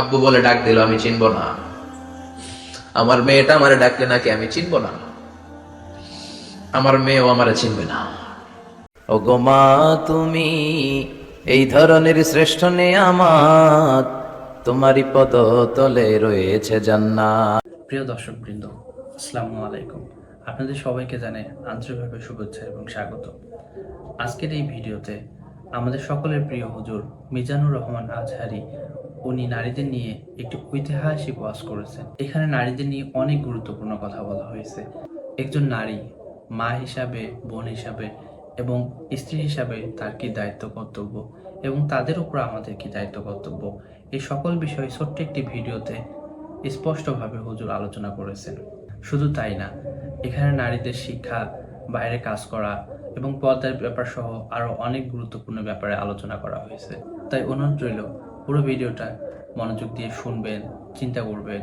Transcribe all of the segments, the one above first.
আব্বু বলে ডাক দিল, আমি চিনব না। আমার মেয়েটা আমারে ডাকলে নাকি আমি চিনব না? আমার মেয়েও আমারে চিনবে না। ও গো মা, তুমি এই ধরনের শ্রেষ্ঠ আমার তোমারই পদ তলে রয়েছে জান্নাত। প্রিয় দর্শক বৃন্দ আসসালামু আলাইকুম। আপনাদের সবাইকে জানাই আন্তরিকভাবে শুভেচ্ছা এবং স্বাগত। আজকের এই ভিডিওতে আমাদের সকলের প্রিয় হুজুর মিজানুর রহমান আজহারি উনি নারীদের নিয়ে একটি ঐতিহাসিক ওয়াজ করেছেন। এখানে নারীদের নিয়ে অনেক গুরুত্বপূর্ণ কথা বলা হয়েছে। একজন নারী মা হিসাবে, বোন হিসাবে এবং স্ত্রী হিসাবে তার কি দায়িত্ব কর্তব্য এবং তাদের উপর আমাদের কি দায়িত্ব কর্তব্য, এই সকল বিষয়ে ছোট্ট একটি ভিডিওতে স্পষ্টভাবে হুজুর আলোচনা করেছেন। শুধু তাই না, এখানে নারীদের শিক্ষা, বাইরে কাজ করা এবং পর্দার ব্যাপার সহ আরও অনেক গুরুত্বপূর্ণ ব্যাপারে আলোচনা করা হয়েছে। তাই অনুরোধ রইল পুরো ভিডিওটা মনোযোগ দিয়ে শুনবেন, চিন্তা করবেন,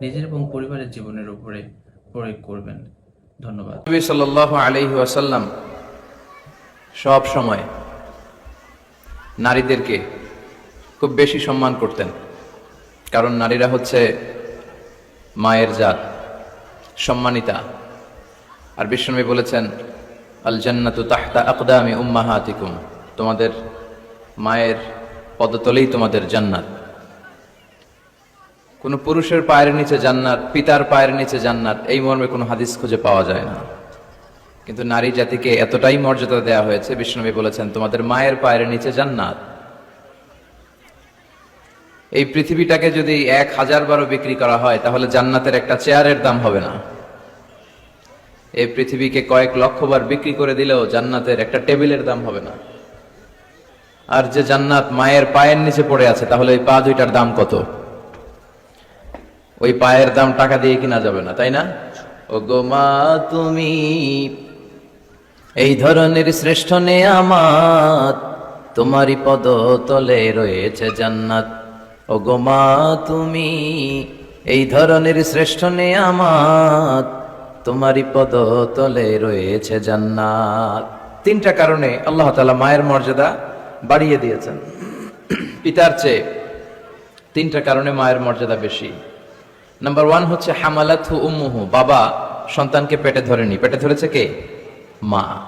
নিজের এবং পরিবারের জীবনের উপরে প্রয়োগ করবেন। ধন্যবাদ। নবী সব সময় নারীদেরকে খুব বেশি সম্মান করতেন। কারণ নারীরা হচ্ছে মায়ের জাত, সম্মানিতা। আর বিশ্বনবী বলেছেন আল জান্নাতু তাহতা আকদামি উম্মাহাতিকুম। তোমাদের মায়ের পদতলেই তোমাদের জান্নাত। কোনো পুরুষের পায়ের নিচে জান্নাত, পিতার পায়ের নিচে জান্নাত, এই মর্মে কোনো হাদিস খুঁজে পাওয়া যায় না। কিন্তু নারী জাতিকে এতটাই মর্যাদা দেওয়া হয়েছে বিষ্ণুনবী বলেছেন, তোমাদের মায়ের পায়ের নিচে জান্নাত। এই পৃথিবীটাকে যদি এক হাজার বারো বিক্রি করা হয়, তাহলে জান্নাতের একটা চেয়ারের দাম হবে না। এই পৃথিবীকে কয়েক লক্ষ বার বিক্রি করে দিলেও জান্নাতের একটা টেবিলের দাম হবে না। আর যে জান্নাত মায়ের পায়ের নিচে পড়ে আছে, তাহলে ওই পা দুইটার দাম কত? ওই পায়ের দাম টাকা দিয়ে কিনা যাবে না, তাই না? ও গো মা, তুমি এই ধরনের শ্রেষ্ঠ আমার তোমারই পদ তলে রয়েছে জান্নাত। ও গো মা, তুমি এই ধরনের শ্রেষ্ঠ আমার তোমারই পদ তলে রয়েছে জান্নাত। তিনটা কারণে আল্লাহ তাআলা মায়ের মর্যাদা বাড়িয়ে দিয়েছেন। পিতার চেয়ে তিনটা কারণে মায়ের মর্যাদা বেশি। নাম্বার ওয়ান হচ্ছে হামালাথু উম্মুহু, বাবা সন্তানকে পেটে ধরেনি। পেটে ধরেছে কে? মা।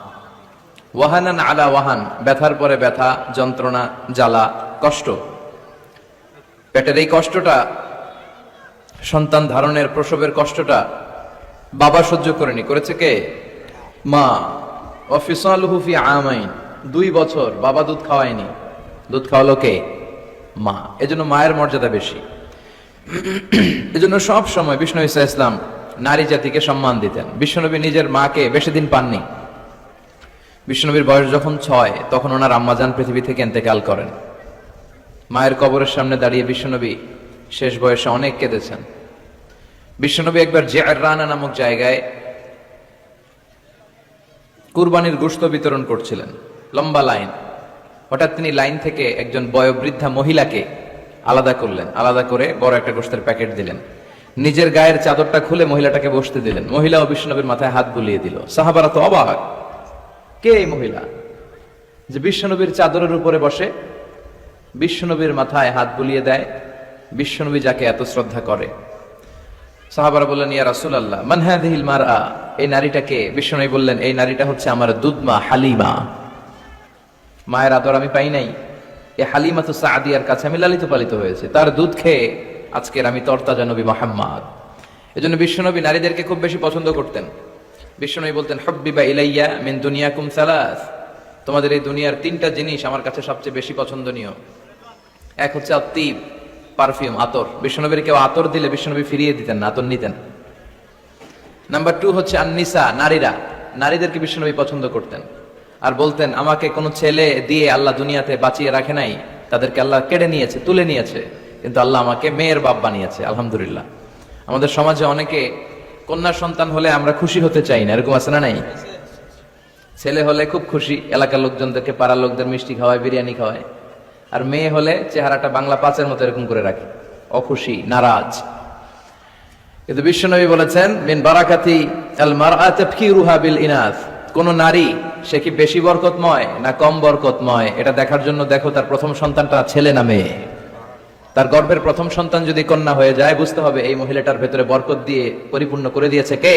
ওয়াহানান আলা ওয়াহান, ব্যথার পরে ব্যথা, যন্ত্রণা, জ্বালা, কষ্ট। পেটের এই কষ্টটা, সন্তান ধারণের প্রসবের কষ্টটা বাবা সহ্য করেনি। করেছে কে? মা। অফিসালহু ফি আমাইন। দুই বছর বাবা দুধ খাওয়ায়নি। দুধ খাওয়ালো কে? মা। এজন্য মায়ের মর্যাদা বেশি। এজন্য সব সময় বিষ্ণু ইসা ইসলাম নারী জাতিকে সম্মান দিতেন। বিশ্বনবী নিজের মাকে বেশি দিন পাননি। বিশ্বনবীর বয়স যখন ছয়, তখন ওনার আম্মাজান পৃথিবী থেকে এন্তেকাল করেন। মায়ের কবরের সামনে দাঁড়িয়ে বিশ্বনবী শেষ বয়সে অনেক কেঁদেছেন। বিশ্বনবী একবার জেয়ার রানা নামক জায়গায় কুরবানির গোশত বিতরণ করছিলেন। লম্বা লাইন। হঠাৎ তিনি লাইন থেকে একজন বয়োবৃদ্ধা মহিলাকে আলাদা করলেন। আলাদা করে বড় একটা গোশতের প্যাকেট দিলেন। নিজের গায়ের চাদরটা খুলে মহিলাটাকে বসতে দিলেন। মহিলা ও বিশ্বনবীর মাথায় হাত বুলিয়ে দিল। সাহাবারা তো অবাক। কে এই মহিলা? যে বিশ্বনবীর চাদরের উপরে বসে বিশ্বনবীর মাথায় হাত বুলিয়ে দেয়। বিশ্বনবী যাকে এত শ্রদ্ধা করে। সাহাবারা বললেন, ইয়া রাসুল আল্লাহ মানহাদিহিল মার এই নারীটাকে বিশ্বনবী বললেন, এই নারীটা হচ্ছে আমার দুধমা হালিমা। মায়ের আদর আমি পাই নাই। এ হালিমা তো সাদিয়ার কাছে আমি লালিত পালিত হয়েছে। তার দুধ খেয়ে আজকের আমি তরতাজা নবী মোহাম্মদ। এজন্য বিশ্বনবী নারীদেরকে খুব বেশি পছন্দ করতেন। বিশ্বনবী বলতেন, হব্বিবা ইলাইয়া মিন দুনিয়াকুম সালাস। তোমাদের এই দুনিয়ার তিনটা জিনিস আমার কাছে সবচেয়ে বেশি পছন্দনীয়। এক হচ্ছে অতীব পারফিউম, আতর। বিশ্বনবীর কেউ আতর দিলে বিশ্বনবী ফিরিয়ে দিতেন না, আতর নিতেন। নাম্বার টু হচ্ছে আননিসা, নারীরা। নারীদেরকে বিশ্বনবী পছন্দ করতেন। আর বলতেন, আমাকে কোনো ছেলে দিয়ে আল্লাহ দুনিয়াতে বাঁচিয়ে রাখে নাই। তাদেরকে আল্লাহ কেড়ে নিয়েছে, তুলে নিয়েছে। কিন্তু আল্লাহ আমাকে মেয়ের বাপ বানিয়েছে, আলহামদুলিল্লাহ। আমাদের সমাজে অনেকে কন্যা সন্তান হলে আমরা খুশি হতে চাই না, এরকম আছে না নাই? ছেলে হলে খুব খুশি, এলাকার লোকজনদেরকে, পাড়ার লোকদের মিষ্টি খাওয়ায়, বিরিয়ানি খাওয়ায়। আর মেয়ে হলে চেহারাটা বাংলা পাঁচের মতো এরকম করে রাখে। অখুশি, নারাজ। কিন্তু বিশ্বনবী বলেছেন, মিন বারাকাতি আল রুহা বিল ইনাস কোন নারী, সে কি বেশি বরকতময় না কম বরকতময়? এটা দেখার জন্য দেখো তার প্রথম সন্তানটা ছেলে না মেয়ে। তার গর্ভের প্রথম সন্তান যদি কন্যা হয়ে যায়, বুঝতে হবে এই মহিলাটার ভেতরে বরকত দিয়ে পরিপূর্ণ করে দিয়েছে কে?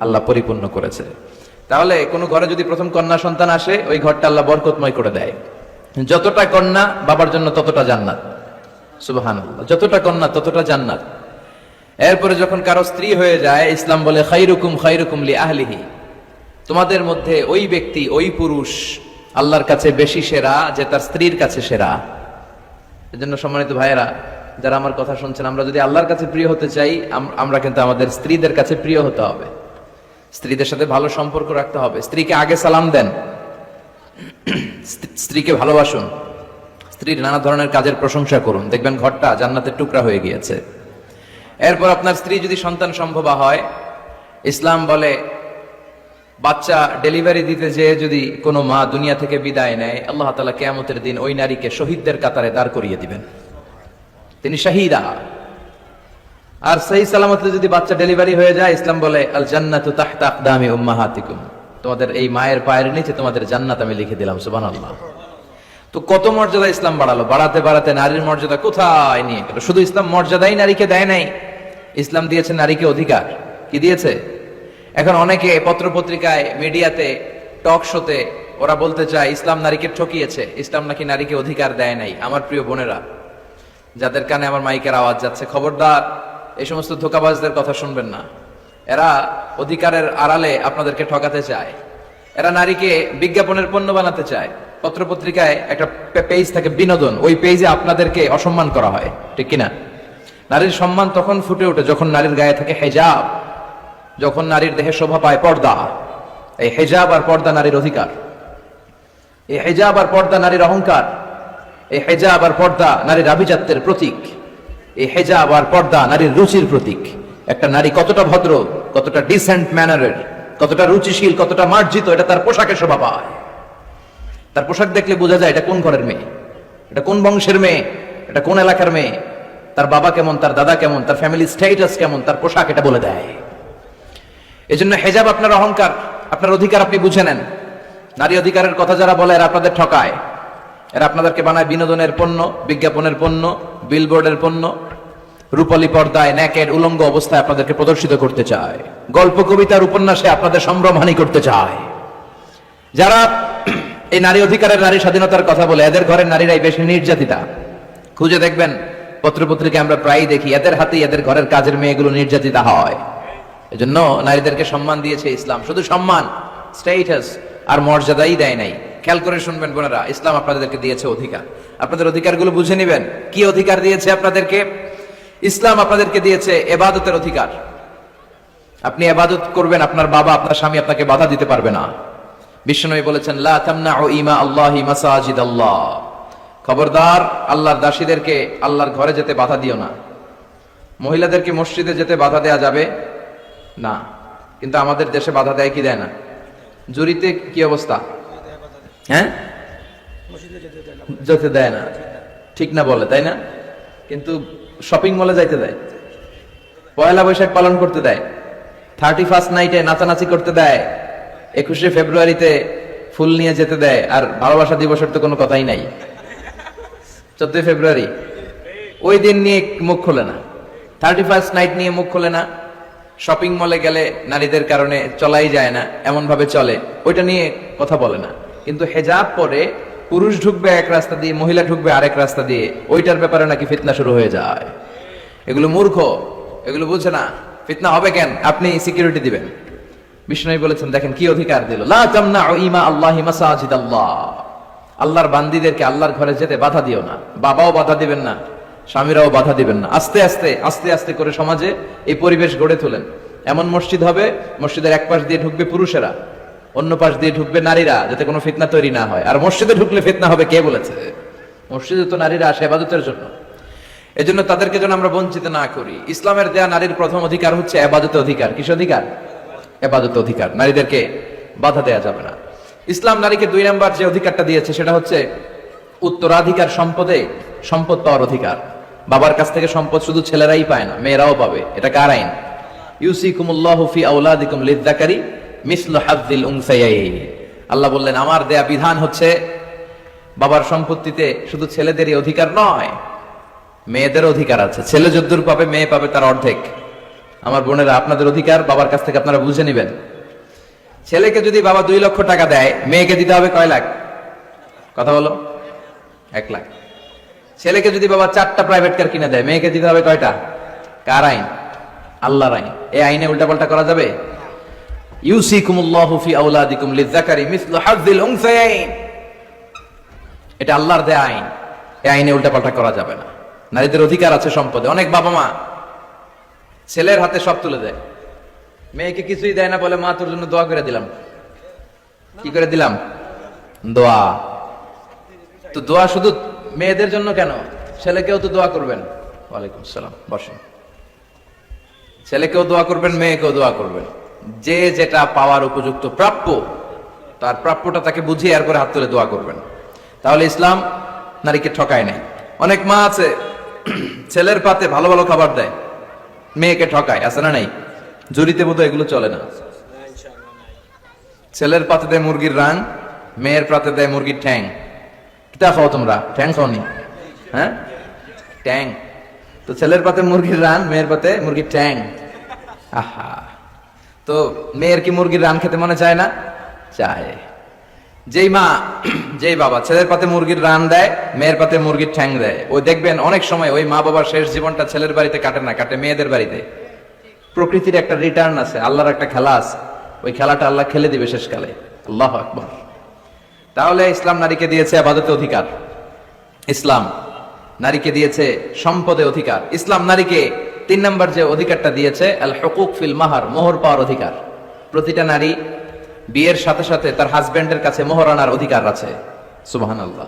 আল্লাহ পরিপূর্ণ করেছে। তাহলে কোনো ঘরে যদি প্রথম কন্যা সন্তান আসে, ওই ঘরটা আল্লাহ বরকতময় করে দেয়। যতটা কন্যা, বাবার জন্য ততটা জান্নাত। সুবহান যতটা কন্যা, ততটা জান্নাত। এরপরে যখন কারও স্ত্রী হয়ে যায়, ইসলাম বলে খাইরুকুম খাইরুকুম লি আহলিহি। তোমাদের মধ্যে ওই ব্যক্তি, ওই পুরুষ আল্লাহর কাছে বেশি সেরা যে তার স্ত্রীর কাছে সেরা। এজন্য সম্মানিত ভাইয়েরা, যারা আমার কথা শুনছেন, আমরা যদি আল্লাহর কাছে প্রিয় হতে চাই আমরা কিন্তু আমাদের স্ত্রীদের কাছে প্রিয় হতে হবে। স্ত্রীদের সাথে ভালো সম্পর্ক রাখতে হবে। স্ত্রীকে আগে সালাম দেন। স্ত্রীকে ভালোবাসুন। স্ত্রীর নানা ধরনের কাজের প্রশংসা করুন। দেখবেন ঘরটা জান্নাতের টুকরা হয়ে গিয়েছে। এরপর আপনার স্ত্রী যদি সন্তান সম্ভবা হয়, ইসলাম বলে বাচ্চা ডেলিভারি দিতে যেয়ে যদি কোনো মা দুনিয়া থেকে বিদায় নেয়, আল্লাহ তালা কেয়ামতের দিন ওই নারীকে শহীদদের কাতারে দাঁড় করিয়ে দিবেন। তিনি শাহিদা। আর সেই সালামতে যদি বাচ্চা ডেলিভারি হয়ে যায়, ইসলাম বলে আল জান্নাতু উম্মাহাতিকুম। তোমাদের এই মায়ের পায়ের নিচে তোমাদের জান্নাত আমি লিখে দিলাম, সুবহানাল্লাহ। তো কত মর্যাদা ইসলাম বাড়ালো? বাড়াতে বাড়াতে নারীর মর্যাদা কোথায় নিয়ে গেল? শুধু ইসলাম মর্যাদাই নারীকে দেয় নাই। ইসলাম দিয়েছে নারীকে অধিকার। কি দিয়েছে? এখন অনেকে পত্র পত্রিকায় মিডিয়াতে, টক শোতে ওরা বলতে চায়, ইসলাম নারীকে ঠকিয়েছে, ইসলাম নাকি নারীকে অধিকার দেয় নাই? আমার প্রিয় বোনেরা, যাদের কানে আমার মাইকের আওয়াজ যাচ্ছে, খবরদার, এই সমস্ত ধোকাবাজদের কথা শুনবেন না। এরা অধিকারের আড়ালে আপনাদেরকে ঠকাতে চায়। এরা নারীকে বিজ্ঞাপনের পণ্য বানাতে চায়। পত্রপত্রিকায় একটা পেজ থাকে বিনোদন, ওই পেজে আপনাদেরকে অসম্মান করা হয়, ঠিক কিনা? নারীর সম্মান তখন ফুটে ওঠে যখন নারীর গায়ে থাকে হেজাব। যখন নারীর দেহে শোভা পায় পর্দা, এই হেজাব আর পর্দা নারীর অধিকার। এই হেজাব আর পর্দা নারীর অহংকার। এই হেজাব আর পর্দা নারীর আভিজাত্যের প্রতীক। এই হেজাব আর পর্দা নারীর রুচির প্রতীক। একটা নারী কতটা ভদ্র, কতটা ডিসেন্ট ম্যানারের কতটা রুচিশীল, কতটা মার্জিত, এটা তার পোশাকে শোভা পায়। তার পোশাক দেখলে বোঝা যায় এটা কোন ঘরের মেয়ে, এটা কোন বংশের মেয়ে, এটা কোন এলাকার মেয়ে, তার বাবা কেমন, তার দাদা কেমন, তার ফ্যামিলি স্টেটাস কেমন, তার পোশাক এটা বলে দেয়। এজন্য হেজাব আপনার অহংকার, আপনার অধিকার আপনি বুঝে নেন। নারী অধিকারের কথা যারা বলে, এরা আপনাদের ঠকায়। এরা আপনাদেরকে বানায় বিনোদনের পণ্য, বিজ্ঞাপনের পণ্য বিলবোর্ডের পণ্য। রূপালী পর্দায় ন্যাকের উলঙ্গ অবস্থায় আপনাদেরকে প্রদর্শিত করতে চায়। গল্প, কবিতার উপন্যাসে আপনাদের সম্ভ্রমহানি করতে চায়। যারা এই নারী অধিকারের নারী স্বাধীনতার কথা বলে, এদের ঘরের নারীরাই বেশি নির্যাতিতা। খুঁজে দেখবেন, পত্রপত্রিকায় আমরা প্রায়ই দেখি, এদের হাতেই এদের ঘরের কাজের মেয়েগুলো নির্যাতিতা হয়। এজন্য নারীদেরকে সম্মান দিয়েছে ইসলাম। শুধু সম্মান স্টেটাস আর মর্যাদাই দেয় নাই। খেয়াল করে শুনবেন বোনেরা, ইসলাম আপনাদেরকে দিয়েছে অধিকার। আপনাদের অধিকারগুলো বুঝে নেবেন। কি অধিকার দিয়েছে আপনাদেরকে? ইসলাম আপনাদেরকে দিয়েছে এবাদতের অধিকার। আপনি এবাদত করবেন, আপনার বাবা, আপনার স্বামী আপনাকে বাধা দিতে পারবে না। বিষ্ণুনবী বলেছেন, লা তামনাউ ইমা আল্লাহি মাসাজিদ আল্লাহ খবরদার, আল্লাহর দাসীদেরকে আল্লাহর ঘরে যেতে বাধা দিও না। মহিলাদেরকে মসজিদে যেতে বাধা দেয়া যাবে। না, কিন্তু আমাদের দেশে বাধা দেয় কি দেয় না? জুরিতে কি অবস্থা? হ্যাঁ? যেতে দেয় না। ঠিক না বলে, তাই না? কিন্তু শপিং মলে যাইতে দেয়। পয়লা বৈশাখ পালন করতে দেয়। থার্টি ফার্স্ট নাইটে নাচানাচি করতে দেয়। একুশে ফেব্রুয়ারিতে ফুল নিয়ে যেতে দেয়। আর ভালোবাসা দিবসের তো কোনো কথাই নাই। চোদ্দই ফেব্রুয়ারি। ওই দিন নিয়ে মুখ খোলে না। থার্টি ফার্স্ট নাইট নিয়ে মুখ খোলে না। শপিং মলে গেলে নারীদের কারণে চলাই যায় না এমন ভাবে চলে। ওইটা নিয়ে কথা বলে না। কিন্তু হেজাব পরে পুরুষ ঢুকবে এক রাস্তা দিয়ে, মহিলা ঢুকবে আরেক রাস্তা দিয়ে, ওইটার ব্যাপারে নাকি ফিতনা শুরু হয়ে যায়। এগুলো মূর্খ, এগুলো বুঝে না। ফিতনা হবে কেন? আপনি সিকিউরিটি দিবেন। বিষ্ণু বলেছেন, দেখেন কি অধিকার দিল? আল্লাহ আল্লাহর বান্দিদেরকে আল্লাহর ঘরে যেতে বাধা দিও না। বাবাও বাধা দিবেন না। স্বামীরাও বাধা দিবেন না। আস্তে আস্তে আস্তে আস্তে করে সমাজে এই পরিবেশ গড়ে তোলেন। এমন মসজিদ হবে, মসজিদের এক পাশ দিয়ে ঢুকবে পুরুষেরা, অন্য পাশ দিয়ে ঢুকবে নারীরা, যাতে কোনো ফিতনা তৈরি না হয়। আর মসজিদে ঢুকলে ফিতনা হবে কে বলেছে? মসজিদে তো নারীরা আসে আবাদতের জন্য। এজন্য তাদেরকে যেন আমরা বঞ্চিত না করি। ইসলামের দেয়া নারীর প্রথম অধিকার হচ্ছে আবাদত অধিকার। কিস অধিকার? আবাদত অধিকার। নারীদেরকে বাধা দেয়া যাবে না। ইসলাম নারীকে দুই নাম্বার যে অধিকারটা দিয়েছে, সেটা হচ্ছে উত্তরাধিকার সম্পদে সম্পদ পাওয়ার অধিকার। বাবার কাছ থেকে সম্পদ শুধু ছেলেরাই পায় না, মেয়েরাও পাবে। এটা কার আইন? ইউসিকুমুল্লাহু ফি আওলাদিকুম লিদ্দাকারি মিসলু হাযযিল উনসায়াইন আল্লাহ বললেন, আমার দেয়া বিধান হচ্ছে, বাবার সম্পত্তিতে শুধু ছেলেদেরই অধিকার নয়, মেয়েদের অধিকার আছে। ছেলে যদ্দুর পাবে, মেয়ে পাবে তার অর্ধেক। আমার বোনেরা, আপনাদের অধিকার বাবার কাছ থেকে আপনারা বুঝে নেবেন। ছেলেকে যদি বাবা দুই লক্ষ টাকা দেয়, মেয়েকে দিতে হবে কয় লাখ? কথা বলো, এক লাখ। ছেলেকে যদি বাবা চারটা প্রাইভেট কার কিনে দেয়, মেয়েকে দিতে হবে কয়টা? কার আইন? আল্লাহর আইন। এই আইনে উল্টাপাল্টা করা যাবে? এটা আল্লাহর আইন। এই আইনে উল্টাপাল্টা করা যাবে না। নারীদের অধিকার আছে সম্পদে। অনেক বাবা মা ছেলের হাতে সব তুলে মেয়েকে কিছুই দেয় না বলে মা, তোর জন্য দোয়া করে দিলাম। কি করে দিলাম? দোয়া। তো দোয়া শুধু মেয়েদের জন্য কেন? ছেলেকেও তো দোয়া করবেন। ওয়ালাইকুম আসসালাম। বসেন। ছেলেকেও দোয়া করবেন, মেয়েকেও দোয়া করবেন। যে যেটা পাওয়ার উপযুক্ত প্রাপ্য, তার প্রাপ্যটা তাকে বুঝিয়ে আর করে হাত তুলে দোয়া করবেন। তাহলে ইসলাম নারীকে ঠকায় নাই। অনেক মা আছে, ছেলের পাতে ভালো ভালো খাবার দেয়, মেয়েকে ঠকায়, আছে না নাই? জুরিতে বোধহয় এগুলো চলে না? ছেলের পাতে দেয় মুরগির রান মেয়ের পাতে দেয় মুরগির ঠ্যাং। কিতা খাও তোমরা ঠ্যাং খাওনি। হ্যাঁ? ট্যাং তো ছেলের পাতে মুরগির রান, মেয়ের পাতে মুরগির ট্যাং আহা। তো মেয়ের কি মুরগির রান খেতে মনে চায় না? চায়। যেই মা, যেই বাবা ছেলের পাতে মুরগির রান দেয়, মেয়ের পাতে মুরগির ঠ্যাং দেয়। ওই দেখবেন অনেক সময় ওই মা বাবার শেষ জীবনটা ছেলের বাড়িতে কাটে না, কাটে মেয়েদের বাড়িতে। প্রকৃতির একটা রিটার্ন আছে, আল্লাহর একটা খেলা আছে। ওই খেলাটা আল্লাহ খেলে দিবে শেষকালে। আল্লাহ আকবর। তাহলে ইসলাম নারীকে দিয়েছে আবাদতে অধিকার। ইসলাম নারীকে দিয়েছে সম্পদে অধিকার। ইসলাম নারীকে তিন নম্বর যে অধিকারটা দিয়েছে আল হকুক ফিল মাহার মোহর পাওয়ার অধিকার। প্রতিটা নারী বিয়ের সাথে সাথে তার হাজবেন্ডের কাছে মোহর আনার অধিকার আছে। সুবাহান আল্লাহ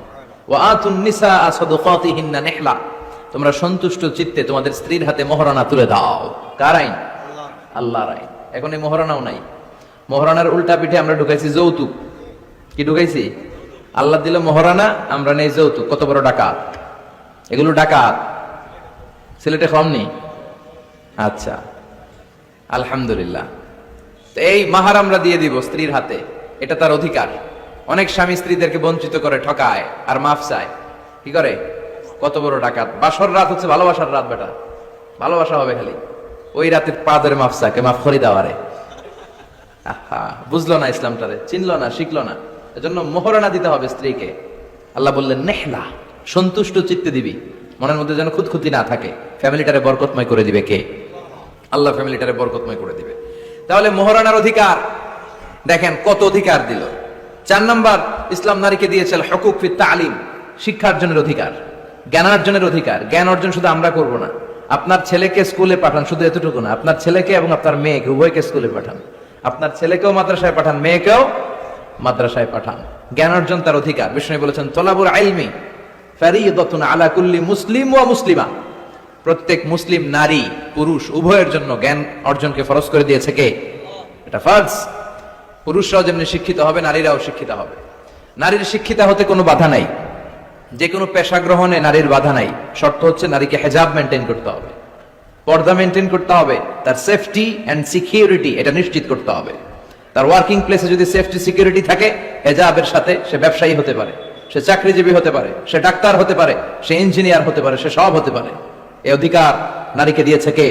তোমরা সন্তুষ্ট চিত্তে তোমাদের স্ত্রীর হাতে মোহরানা তুলে দাও। কার আইন? আল্লাহর। আইন। এখন এই মোহরানাও নাই। মোহরানার উল্টা পিঠে আমরা ঢুকাইছি যৌতুক। কি ঢুকাইছি? আল্লাহ দিল মহারানা, আমরা নেই যৌতুক, কত বড় ডাকাত। এগুলো ডাকাত। সিলেটে কমনি আচ্ছা আলহামদুলিল্লাহ। এই মাহার আমরা দিয়ে দিব স্ত্রীর হাতে, এটা তার অধিকার। অনেক স্বামী স্ত্রীদেরকে বঞ্চিত করে, ঠকায় আর মাফ চায়। কি করে? কত বড় ডাকাত। বাসর রাত হচ্ছে ভালোবাসার রাত, বেটা। ভালোবাসা হবে খালি। ওই রাতে পা ধরে মাফ চাকে মাফ করি দেওয়ারে আহা, বুঝলো না ইসলামটারে, চিনলো না, শিখলো না। এজন্য মোহরানা দিতে হবে স্ত্রীকে। আল্লাহ বললেন, নেহলা, সন্তুষ্ট চিত্তে দিবি। মনের মধ্যে যেন খুঁতখুতি না থাকে। ফ্যামিলিটারে বরকতময় করে দিবে কে? আল্লাহ ফ্যামিলিটারে বরকতময় করে দিবে। তাহলে মোহরানার অধিকার, দেখেন কত অধিকার দিল। চার নম্বর, ইসলাম নারীকে দিয়েছে হকুক ফিত তালিম শিক্ষার্জনের অধিকার, জ্ঞানার্জনের অধিকার। জ্ঞান অর্জন শুধু আমরা করব না। আপনার ছেলেকে স্কুলে পাঠান শুধু এতটুকু না। আপনার ছেলেকে এবং আপনার মেয়েকে, উভয়কে স্কুলে পাঠান। আপনার ছেলেকেও মাদ্রাসায় পাঠান, মেয়েকেও মাদ্রাসায় পাঠান। জ্ঞান অর্জন তার অধিকার। বিষ্ণু বলেছেন তোলাবুর আইলমি ফারিদাতুন আলা কুল্লি মুসলিম ওয়া মুসলিমা। প্রত্যেক মুসলিম নারী, পুরুষ উভয়ের জন্য জ্ঞান অর্জনকে ফরজ করে দিয়েছে কে? এটা ফার্জ। পুরুষরাও যেমনি শিক্ষিত হবে, নারীরাও শিক্ষিত হবে। নারীর শিক্ষিত হতে কোনো বাধা নাই। যে কোনো পেশা গ্রহণে নারীর বাধা নাই। শর্ত হচ্ছে নারীকে হেজাব মেনটেন করতে হবে। পর্দা মেনটেন করতে হবে। তার সেফটি অ্যান্ড সিকিউরিটি এটা নিশ্চিত করতে হবে। তার ওয়ার্কিং প্লেসে যদি সেফটি সিকিউরিটি থাকে হেজাবের সাথে সে ব্যবসায়ী হতে পারে, সে চাকরিজীবী হতে পারে, সে ডাক্তার হতে পারে, সে ইঞ্জিনিয়ার হতে পারে, সে সব হতে পারে। এই অধিকার নারীকে দিয়েছে কে?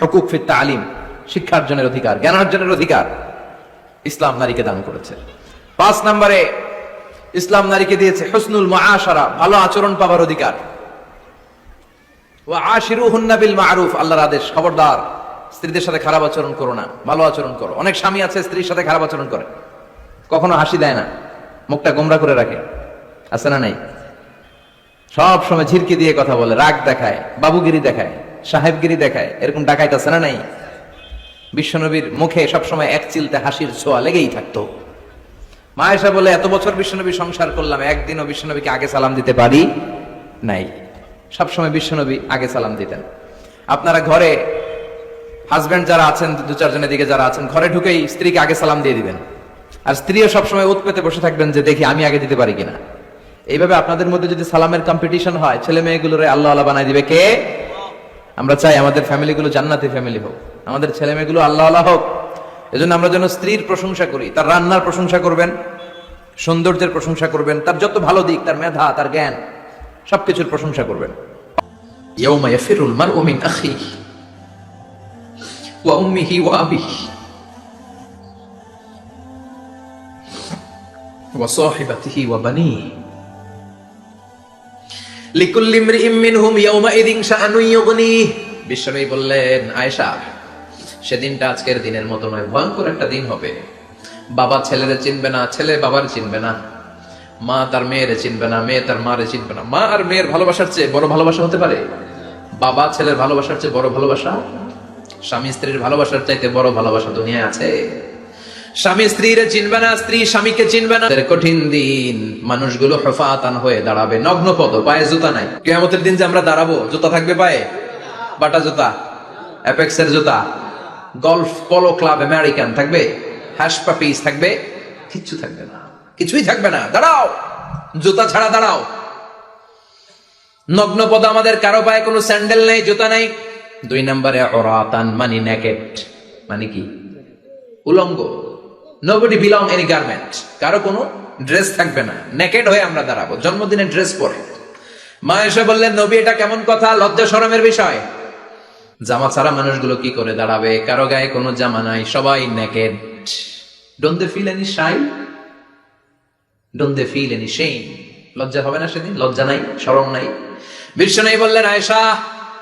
হকুক ফিত তালিম শিক্ষার্জনের অধিকার জ্ঞানার্জনের অধিকার ইসলাম নারীকে দান করেছে। পাঁচ নম্বরে, ইসলাম নারীকে দিয়েছে হুসনুল মুআশারা, ভালো আচরণ পাবার অধিকার। ওয়া আশিরুহুন্না বিল মারুফ, আল্লাহর আদেশ, খবরদার। স্ত্রীদের সাথে খারাপ আচরণ করো না, ভালো আচরণ করো। অনেক স্বামী আছে, স্ত্রীর সাথে খারাপ আচরণ করে। কখনো হাসি দেয় না, মুখটা গোমরা করে রাখে। আছে না নাই? সব সময় ঝিরকি দিয়ে কথা বলে, রাগ দেখায়, বাবুগিরি দেখায়, সাহেবগিরি দেখায়। এরকম ডাকাইত আছে না নাই? বিশ্বনবীর মুখে সবসময় এক চিলতে হাসির ছোঁয়া লেগেই থাকতো। মায়েশা বলে, এত বছর বিশ্বনবী সংসার করলাম, একদিনও বিশ্বনবীকে আগে সালাম দিতে পারি নাই। সবসময় বিশ্বনবী আগে সালাম দিতেন। আপনারা ঘরে হাজব্যান্ড যারা আছেন, দু, চারজনের দিকে যারা আছেন, ঘরে ঢুকেই স্ত্রীকে আগে সালাম দিয়ে দিবেন। আর স্ত্রীও সবসময় উৎপেতে বসে থাকবেন যে, দেখি, আমি আগে দিতে পারি কিনা? এইভাবে আপনাদের মধ্যে যদি সালামের কম্পিটিশন হয়, ছেলে মেয়েগুলো আল্লাহ আল্লাহ বানাই দিবে কে? আমরা চাই আমাদের ফ্যামিলিগুলো জান্নাতি ফ্যামিলি হোক। আমাদের ছেলে মেয়েগুলো আল্লাহ আল্লাহ হোক। এজন্য আমরা যেন স্ত্রীর প্রশংসা করি, তার রান্নার প্রশংসা করবেন, সৌন্দর্যের প্রশংসা করবেন, তার যত ভালো দিক, তার মেধা, তার জ্ঞান, সবকিছুর প্রশংসা করবেন। ইয়াউমা ইয়াফিরুল মারউ মিন আখিহি। ওয়া উম্মিহি ওয়া আবিহি ওয়া সাহিবাতিহি ওয়া বানিহি লিকুল্লি ইমরিইম বিশ্বনবী বললেন, আয়েশা, সেদিনটা আজকের দিনের মতো নয়, ভয়ঙ্কর একটা দিন হবে। বাবা ছেলেরে চিনবে না, ছেলে বাবার চিনবে না। মা তার মেয়েরে চিনবে না, মেয়ে তার মারে চিনবে না। মা আর মেয়ের ভালোবাসার চেয়ে বড় ভালোবাসা হতে পারে? বাবা ছেলের ভালোবাসার চেয়ে বড় ভালোবাসা স্বামী স্ত্রীর ভালোবাসার চাইতে বড় ভালোবাসা দুনিয়ায় আছে। স্বামী স্ত্রীরে চিনবে না, স্ত্রী স্বামীকে চিনবে না। কঠিন দিন, মানুষগুলো হফাতান হয়ে দাঁড়াবে। নগ্ন পদ, পায়ে জুতা নাই। কেয়ামতের দিন যে আমরা দাঁড়াবো, জুতা থাকবে পায়ে? বাটা জুতা, অ্যাপেক্সের জুতা, গলফ পলো ক্লাব আমেরিকান থাকবে? হ্যাশ পাপিস থাকবে? কিচ্ছু থাকবে না। কিছুই থাকবে না। দাঁড়াও! জুতা ছাড়া দাঁড়াও। নগ্ন পদ আমাদের, কারও পায়ে কোনো স্যান্ডেল নেই, জুতা নেই। দুই নম্বরে অরাতান মানি নেকেট মানে কি? উলঙ্গ। নোবডি বিলং এনি গার্মেন্ট কারও কোনো ড্রেস থাকবে না। নেকেড হয়ে আমরা দাঁড়াবো। জন্মদিনে ড্রেস পরে। মা এসে বললেন, নবী, এটা কেমন কথা? লজ্জা, শরমের বিষয়। জামা ছাড়া মানুষগুলো কি করে দাঁড়াবে? কারও গায়ে কোনো জামা নাই। সবাই naked don't they feel any shy don't they feel any shame লজ্জা হবে না সেদিন? লজ্জা নাই? শরম নাই? বিশ্ব নেই বললেন, আয়েশা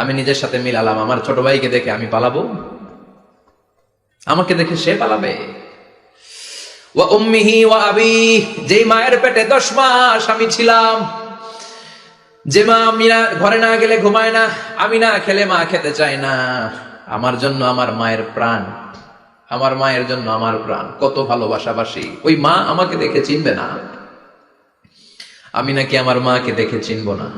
আমি নিজের সাথে মিলালাম, আমার ছোট ভাইকে দেখে আমি পালাবো। আমাকে দেখে সে পালাবে। যেই মায়ের পেটে দশ মাস আমি ছিলাম, যে মা আমি না ঘরে না গেলে ঘুমায় না, আমি না খেলে মা খেতে চায় না। আমার জন্য আমার মায়ের প্রাণ, আমার মায়ের জন্য আমার প্রাণ। কত ভালোবাসাবাসি। ওই মা আমাকে দেখে চিনবে না। আমি নাকি আমার মাকে দেখে চিনবো না।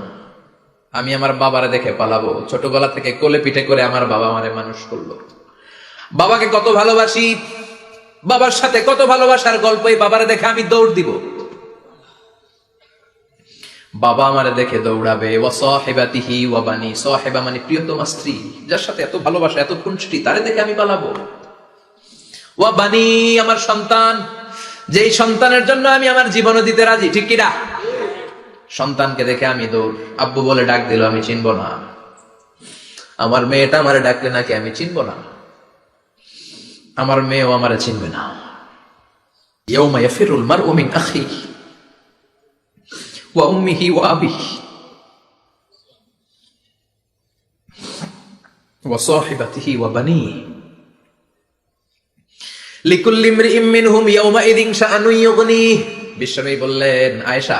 আমি আমার বাবারে দেখে পালাবো। ছোটবেলা থেকে কোলে পিঠে করে আমার বাবা আমারে মানুষ করল। বাবাকে কত ভালোবাসি, বাবার সাথে কত ভালোবাসার গল্প এই বাবারে দেখে আমি দৌড় দিব। বাবা আমারে দেখে দৌড়াবে ও সহেবাতিহি ওয়াবানি সহেবা মানে প্রিয়তমা স্ত্রী, যার সাথে এত ভালোবাসা, এত খুনসুটি, তারে দেখে আমি পালাবো। ও ওয়াবানি আমার সন্তান, যেই সন্তানের জন্য আমি আমার জীবনও দিতে রাজি, ঠিক কিনা সন্তানকে দেখে আমি দৌড় আব্বু বলে ডাক দিল আমি চিনব না আমার মেয়েটা আমারে ডাকলে নাকি আমি চিনব না আমার মেয়েও আমারে চিনবে না يوم يفر المرء من أخيه وأمه وأبيه وصاحبته وبنيه লিকুল্লি ইমরিইম মিনহুম ইয়াউমাইযিন শাআনুন ইউগনিহ বিশ্বনবী বললেন আয়েশা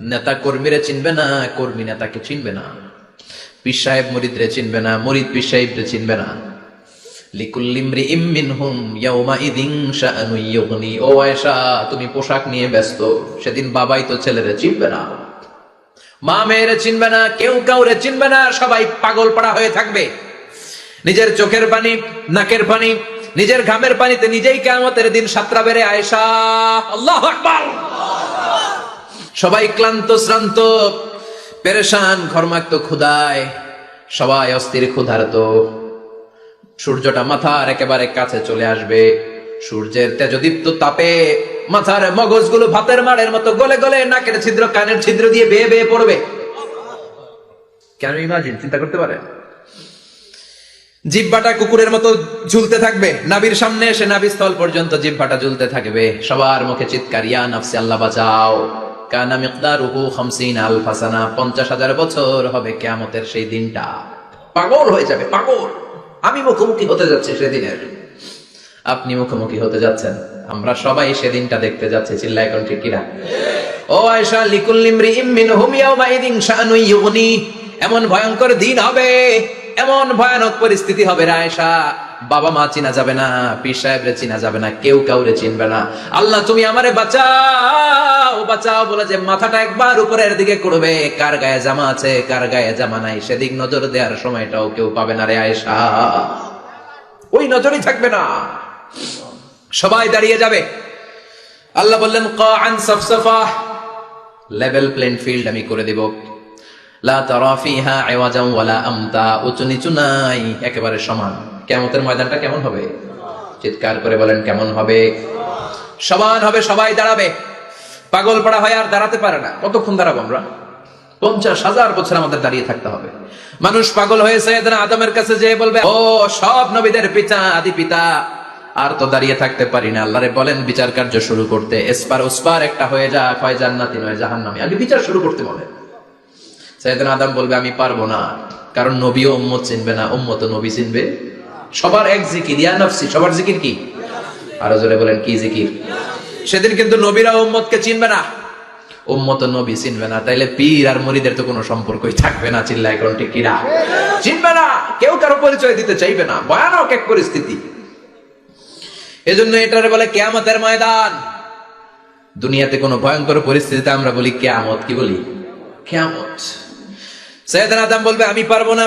নেতা কর্মীরে চিনবে না, কর্মী নেতাকে চিনবে না। পীর সাহেব মরিদরে চিনবে না, মরিদ পীর সাহেবরে চিনবে না। তুমি পোশাক নিয়ে ব্যস্ত, সেদিন বাবাই তো ছেলেরে চিনবে না। মা চিনবে না, কেউ চিনবে না, সবাই পাগল পাড়া হয়ে থাকবে। নিজের চোখের পানি, নাকের পানি, নিজের ঘামের পানিতে নিজেই কেমতের দিন সাতরা বেড়ে আয়েশা। আল্লাহ সবাই ক্লান্ত, শ্রান্ত, পেরেশান, ঘরমাক্ত ক্ষুদায় সবাই অস্থির, ক্ষুধার্ত। সূর্যটা মাথার একেবারে কাছে চলে আসবে। সূর্যের তেজদীপ্ত তাপে মাথার মগজগুলো ভাতের মাড়ের মতো গলে গলে নাকের ছিদ্র, কানের ছিদ্র দিয়ে বেয়ে বেয়ে পড়বে। কেন ইমাজিন? চিন্তা করতে পারেন জিব্বাটা কুকুরের মতো ঝুলতে থাকবে। নাবির সামনে এসে নাবির স্থল পর্যন্ত জিব্বাটা ঝুলতে থাকবে। সবার মুখে চিৎকার, ইয়া নাফসি, আল্লাহ বাঁচাও। কানা মিকদারুহু খামসিন আলফা সানা পঞ্চাশ হাজার বছর হবে কেয়ামতের সেই দিনটা। পাগল হয়ে যাবে, পাগল। আমি মুখোমুখি হতে যাচ্ছি সেদিনের। আপনি মুখোমুখি হতে যাচ্ছেন। আমরা সবাই সেদিনটা দেখতে যাচ্ছি চিল্লা এখন ঠিক কিনা ও আয়সা লিকুল্লিমরি মিনহুম ইয়াউমাইদিন শানু ইউগনি। এমন ভয়ঙ্কর দিন হবে, এমন ভয়ানক পরিস্থিতি হবে রে আয়সা বাবা মা চিনা যাবে না, পীর সাহেবরে চিনা যাবে না, কেউ কাউরে চিনবে না। আল্লাহ, তুমি আমারে বাঁচাও বাঁচাও বলে যে মাথাটা একবার উপরের দিকে করবে কার গায়ে জামা আছে, কার গায়ে জামা নাই, সেদিক নজর দেওয়ার সময়টাও কেউ পাবে না রে আয়সা ওই নজরই থাকবে না। সবাই দাঁড়িয়ে যাবে। আল্লাহ বললেন কান সফসফা। লেভেল প্লেন ফিল্ড আমি করে দেব। লা তারা ফিহা আওয়াজাম ওয়ালা আমতা, উঁচু নিচু নাই, একেবারে সমান। কিয়ামতের ময়দানটা কেমন হবে? চিৎকার করে বলেন, কেমন হবে? সমান হবে, সবাই দাঁড়াবে। পাগল পাড়া হয় আর দাঁড়াতে পারে না। কতক্ষণ দাঁড়াবো আমরা? পঞ্চাশ হাজার বছর আমাদের দাঁড়িয়ে থাকতে হবে। মানুষ পাগল হয়েছে আদমের কাছে যে বলবে, ও, সব নবীদের পিতা, আদি পিতা। আর তো দাঁড়িয়ে থাকতে পারি না। আল্লাহরে বলেন, বিচার কার্য শুরু করতে। এসপার ওসপার একটা হয়ে যা, হয় জান্নাতি, নয় জাহান্নামী। আগে বিচার শুরু করতে বলে সাইয়েদিন আদম বলবে, আমি পারব না। কারণ নবীও উম্মত চিনবে না। উম্মত নবী চিনবে সবার এক জিকির, ইয়া নফসি, সবার জিকির কি? আরও জোরে বলেন, কি জিকির? সেদিন কিন্তু নবীরা উম্মতকে চিনবে না। উম্মত নবী চিনবে না, তাইলে পীর আর মরিদের তো কোনো সম্পর্কই থাকবে না চিল্লা এখন ঠিক কিনা? চিনবে না, কেউ কারও পরিচয় দিতে চাইবে না, ভয়ানক এক পরিস্থিতি। এজন্য এটারে বলে কেয়ামতের ময়দান। দুনিয়াতে কোনো ভয়ঙ্কর পরিস্থিতিতে আমরা বলি কেয়ামত, কি বলি? কেয়ামত। সৈয়দনা আদম বলবে, আমি পারব না।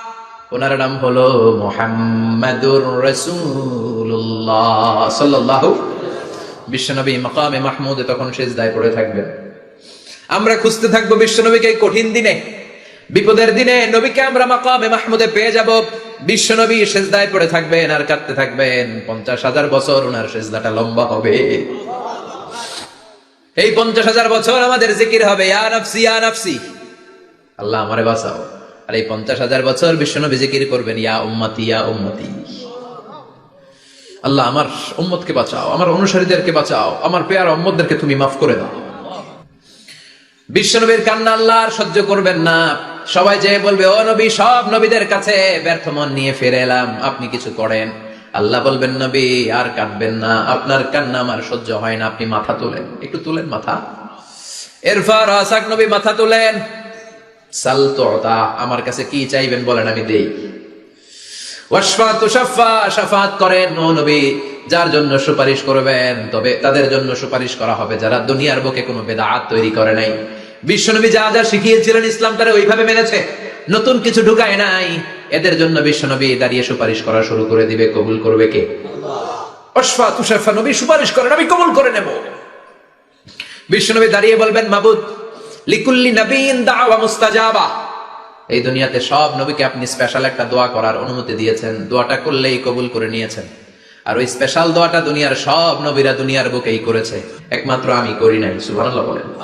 ওনার নাম হলো মোহাম্মদুর রসুল্লাহ সাল্লাল্লাহু বিশ্বনবী মাকামে মাহমুদে তখন সেজদায় পড়ে থাকবেন। আমরা খুঁজতে থাকব বিশ্বনবীকে এই কঠিন দিনে। বিপদের দিনে নবীকে আমরা মাকামে মাহমুদে পেয়ে যাব। বিশ্বনবী শেষ সেজদায় পড়ে থাকবেন আর কাঁদতে থাকবেন। পঞ্চাশ হাজার বছর ওনার সেজদাটা লম্বা হবে। এই পঞ্চাশ হাজার বছর আমাদের জিকির হবে ইয়া নাফসি। আল্লাহ আমারে বাঁচাও। আর এই পঞ্চাশ হাজার বছর বিশ্বনবী জিকির করবেন, ইয়া উম্মতি ইয়া উম্মতি। আল্লাহ, আমার উম্মতকে বাঁচাও, আমার অনুসারীদেরকে বাঁচাও, আমার পেয়ার উম্মতদেরকে তুমি মাফ করে দাও। বিশ্বনবীর কান্না আল্লাহ আর সহ্য করবেন না। সবাই যে বলবে, ও নবী, সব নবীদের কাছে ব্যর্থ মন নিয়ে ফিরে এলাম, আপনি কিছু করেন? আল্লাহ বলবেন, নবী, আর কাঁদবেন না, আপনার কান্না আমার সহ্য হয় না, আপনি মাথা তোলেন, একটু তোলেন মাথা। এরপর আসাক নবী মাথা তোলেন আমার কাছে কি চাইবেন বলেন আমি দেই। যার জন্য সুপারিশ করবেন, তবে তাদের জন্য সুপারিশ করা হবে, যারা দুনিয়ার বুকে কোনো বেদাত তৈরি করে নাই। যা যা শিখিয়েছিলেন ইসলামটারে ওইভাবে মেনেছে। নতুন কিছু ঢুকায় নাই। এদের জন্য বিশ্বনবী দাঁড়িয়ে সুপারিশ করা শুরু করে দিবে, কবুল করবে কে? অশফা তুষাফা নবী সুপারিশ করেন, আমি কবুল করে নেব। বিশ্বনবী দাঁড়িয়ে বলবেন, মাবুদ লিকুল্লি নবীন দাওয়া এই দুনিয়াতে সব নবীকে আপনি স্পেশাল একটা দোয়া করার অনুমতি দিয়েছেন। দোয়াটা করলেই কবুল করে নিয়েছেন। আর ওই স্পেশাল দোয়াটা দুনিয়ার সব নবীরা দুনিয়ার বুকেই করেছে। একমাত্র আমি করি নাই বলেন।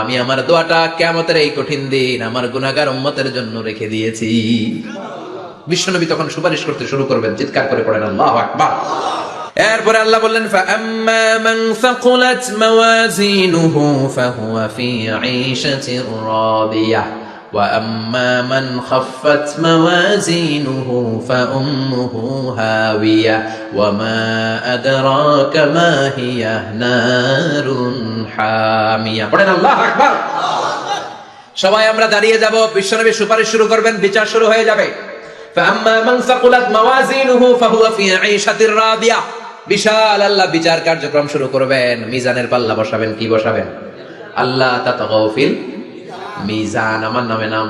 আমি আমার দোয়াটা কিয়ামতের এই কঠিন দিন আমার গুনাহগার উম্মতের জন্য রেখে দিয়েছি। বিশ্বনবী তখন সুপারিশ করতে শুরু করবেন, চিৎকার করে পড়েন, আল্লাহু আকবার। এরপরে আল্লাহ বললেন فأما من ثقلت موازينه فهو في عيشة راضية وأما من خفت موازينه فأمه هاوية وما أدراك ما هي نار حامية পড়েন আল্লাহ আকবার সবাই আমরা দাঁড়িয়ে যাব বিশ্বনবী সুপারিশ শুরু করবেন বিচার শুরু হয়ে যাবে فأما من ثقلت موازينه فهو في عيشة راضية বিশাল আল্লাহ বিচার কার্যক্রম শুরু করবেন। মিজানের পাল্লা বসাবেন, কি বসাবেন? আল্লাহ তাতাগাউফিল মিজান, আমার নামে নাম।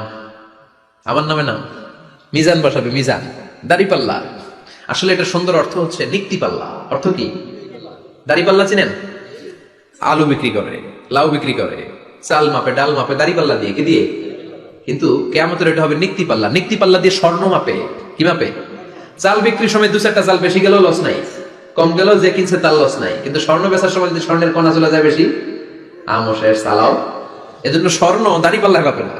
আমার নামে নাম। মিজান বসাবে, মিজান। দাড়ি পাল্লা। আসলে এটা সুন্দর অর্থ হচ্ছে নিক্তি পাল্লা। অর্থ কি? দাড়ি পাল্লা চিনেন? আলু বিক্রি করে, লাউ বিক্রি করে, চাল মাপে, ডাল মাপে, দাড়ি পাল্লা দিয়ে, কি দিয়ে? কিন্তু কেমতের এটা হবে নিক্তি পাল্লা। নিক্তি পাল্লা দিয়ে স্বর্ণ মাপে, কি মাপে? চাল বিক্রির সময় দু চারটা চাল বেশি গেলেও লস নাই। কম গেল যে কিনছে তার লস নাই। কিন্তু স্বর্ণ বেচার সময় যদি স্বর্ণের কণা চলে যায় বেশি আমসের শেষ সালাও এজন্য স্বর্ণ দাঁড়ি পাল্লায় মাপে না।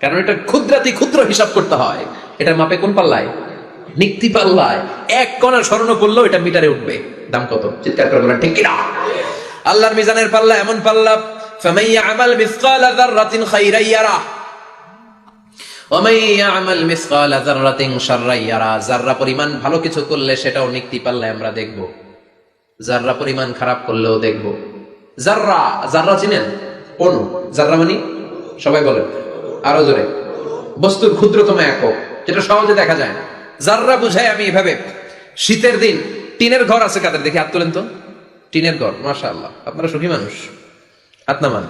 কারণ এটা ক্ষুদ্রাতি ক্ষুদ্র হিসাব করতে হয়। এটা মাপে কোন পাল্লায়? নিক্তি পাল্লায়। এক কণা স্বর্ণ করলেও এটা মিটারে উঠবে। দাম কত? চিৎকার করে বলেন, ঠিক কিনা আল্লাহর মিজানের পাল্লা এমন পাল্লা ফামাইয়া আমাল মিসকাল যাররাতিন খাইরাই ইয়ারা। যারা পরিমাণ ভালো কিছু করলে সেটাও নিক্তি পাল্লায় আমরা দেখব। যাররা পরিমাণ খারাপ করলেও দেখব। জাররা জাররা চিনেন? অনু। জাররা মানে? সবাই বলেন। আরও জোরে। বস্তুর ক্ষুদ্রতম একক, যেটা সহজে দেখা যায় না। জাররা বুঝাই আমি এভাবে। শীতের দিন, টিনের ঘর আছে কাদের? দেখি হাত তোলেন তো। টিনের ঘর মাশা আল্লাহ আপনারা সুখী মানুষ। হাত নামান।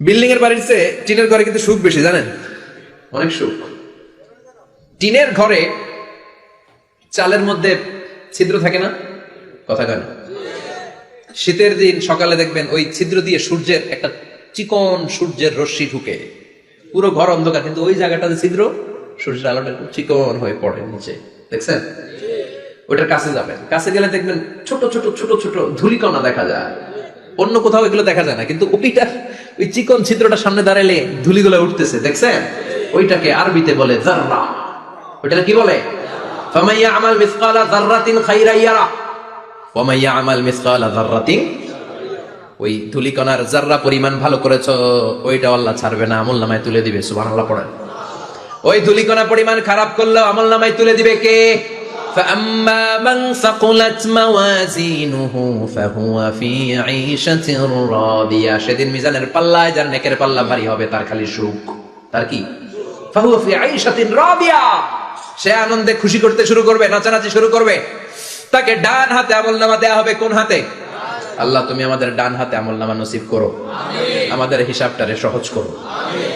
বিল্ডিং এর বাড়ির চেয়ে টিনের ঘরে কিন্তু সুখ বেশি, জানেন? অনেক সুখ। টিনের ঘরে চালের মধ্যে ছিদ্র থাকে না? কথা কেন শীতের দিন সকালে দেখবেন ওই ছিদ্র দিয়ে সূর্যের একটা চিকন সূর্যের রশ্মি ঢুকে। পুরো ঘর অন্ধকার, কিন্তু ওই জায়গাটাতে ছিদ্র, সূর্যের আলোটা একটু চিকন হয়ে পড়ে নিচে। দেখছেন? ওটার কাছে যাবেন। কাছে গেলে দেখবেন ছোট ছোট ছোট ছোট ধুলিকণা দেখা যায়। অন্য কোথাও এগুলো দেখা যায় না, কিন্তু ওইটা ওই চিকন ছিদ্রটা সামনে দাঁড়ালে ধুলিগুলো উঠতেছে। দেখছেন? ওইটাকে আরবিতে বলে জাররা। ওইটা কি বলে? ফামাইয়া আমাল মিসকালা যাররাতিন খাইরা ইয়ারা ওয়ামাইয়া আমাল মিসকালা যাররাতিন ওই ধুলিকণার জাররা পরিমাণ ভালো করেছো ওইটা আল্লাহ ছাড়বে না আমল নামায় তুলে দিবে সুবহানাল্লাহ পড়েন ওই ধুলিকণা পরিমাণ খারাপ করলেও আমল নামায় তুলে দিবে কে فأما من ثقلت موازينه فهو في عيشة راضية সেদিন মিজানের পাল্লায় যার নেকের পাল্লা ভারী হবে তার খালি সুখ তার কি ফাহুয়া ফি আইশাতিন রাদিয়া সে আনন্দে খুশি করতে শুরু করবে নাচানাচি শুরু করবে তাকে ডান হাতে আমল নামা দেয়া হবে কোন হাতে? আল্লাহ তুমি আমাদের ডান হাতে আমল নামা নসিব করো। আমাদের হিসাবটারে সহজ করো।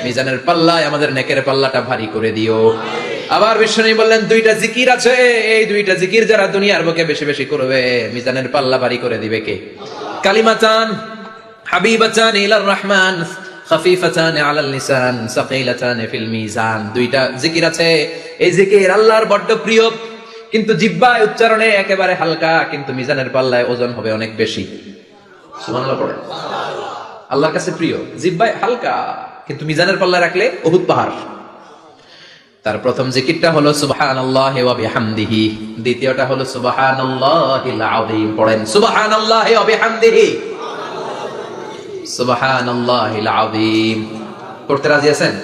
মিজানের পাল্লায় আমাদের নেকের পাল্লাটা ভারী করে দিও। আবার বিষ্ণু বললেন দুইটা জিকির আছে। এই দুইটা জিকির যারা দুনিয়ার বুকে বেশি বেশি করবে মিজানের পাল্লা ভারী করে দিবে কে? কালিমাতান হাবিবাতান ইলার রহমান খাফিফাতান আলাল লিসান সাকিলাতান ফিল মিজান। দুইটা জিকির আছে। এই জিকির আল্লাহর বড্ড প্রিয়। কিন্তু জিব্বায় উচ্চারণে একেবারে হালকা, কিন্তু মিজানের পাল্লায় ওজন হবে অনেক বেশি। আল্লাহর কাছে প্রিয় জিব্বায় হালকা, কিন্তু মিজানের পাল্লা রাখলে অহুত পাহাড়। তার প্রথম জিকিরটা হলো সুবহানাল্লাহি ওয়া বিহামদিহি, দ্বিতীয়টা হলো সুবহানাল্লাহিল আযীম। পড়েন, সুবহানাল্লাহি ওয়া বিহামদিহি। সুবহানাল্লাহিল আযীম। পড়তে রাজি আছেন?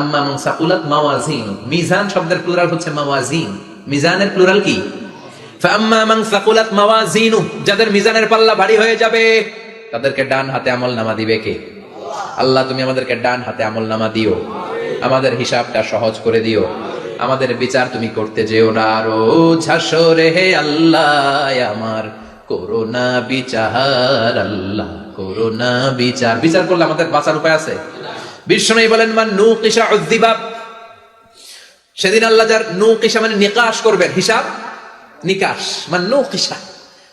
আম্মা মান মাওয়াজিন। মিজান শব্দের প্লুরাল হচ্ছে মাওয়াজিন। মিজানের প্লুরাল কি? যাদের মিজানের পাল্লা ভারী হয়ে যাবে, তাদেরকে ডান হাতে আমল নামা দিবে কে? আল্লাহ, তুমি আমাদেরকে ডান হাতে আমল নামা দিও। আমাদের হিসাবটা সহজ করে দিও। আমাদের বিচার তুমি করতে যেও না। আরও ঝাসরে হে আল্লাহ, আমার করোনা বিচার, আল্লাহ করোনা বিচার। বিচার করলে আমাদের বাঁচার উপায় আছে? বিষ্ণু বলেন, মান নু কিসা উদ্দিবাব সেদিন আল্লাহ যার নু কিসা মানে নিকাশ করবেন, হিসাব? নিকাশ। মান নু কিসা?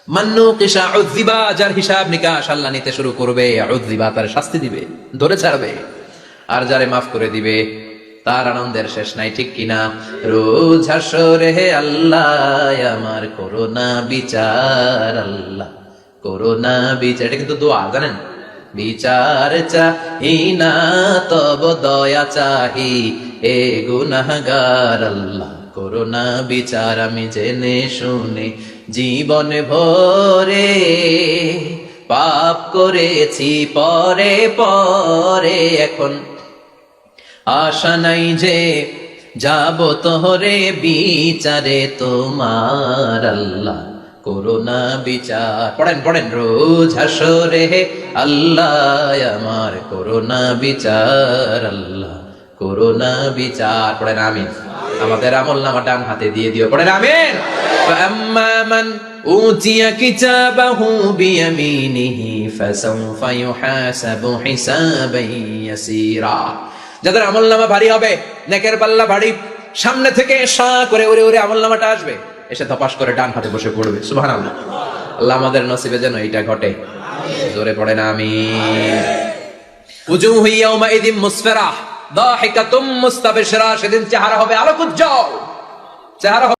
মান্নু কিসা উদ্দিবা যার হিসাব নিকাশ আল্লাহ নিতে শুরু করবে উদ্দিবা তার শাস্তি দিবে, ধরে ছাড়বে। আর যারে মাফ করে দিবে, তার আনন্দের শেষ নাই, ঠিক কিনা? রোজ হাসরে আল্লাহ, আমার করোনা বিচার, আল্লাহ, করোনা বিচার, এটা কিন্তু দোয়া, জানেন? বিচার চাহি না, তব দয়া চাহি। এ গুনাহগার আল্লাহ করোনা বিচার আমি জেনে শুনে, জীবন ভরে পাপ করেছি পরে পরে। এখন আশা নাই যে যাব তোহরে বিচারে তোমার আল্লাহ। করোনা বিচার। পড়েন পড়েন, রোজ হাসরে আল্লাহ, আমার করোনা বিচার, আল্লাহ, করোনা বিচার। পড়েন, আমিন। আমাদের আমল নামা ডান হাতে দিয়ে দিও। পড়েন, আমিন। আম্মামান উতিয়া কিতাবাহু বিয়ামিনিহি, ফাসাউফা ইউহাসাবু হিসাবান ইয়াসীরা। যাদের আমল নামা ভারী হবে, নেকের পাল্লা ভারী, সামনে থেকে সা করে ওরে ওরে আমল নামাটা আসবে। এসে তপাস করে ডান হাতে বসে পড়বে। সুহান আল্লাহ আল্লাহ আমাদের নসিবে যেন এটা ঘটে। জোরে পড়ে না আমি ইয়াউমাইদিন মুসফিরা সেদিন চেহারা হবে আলোক উজ্জ্বল চেহারা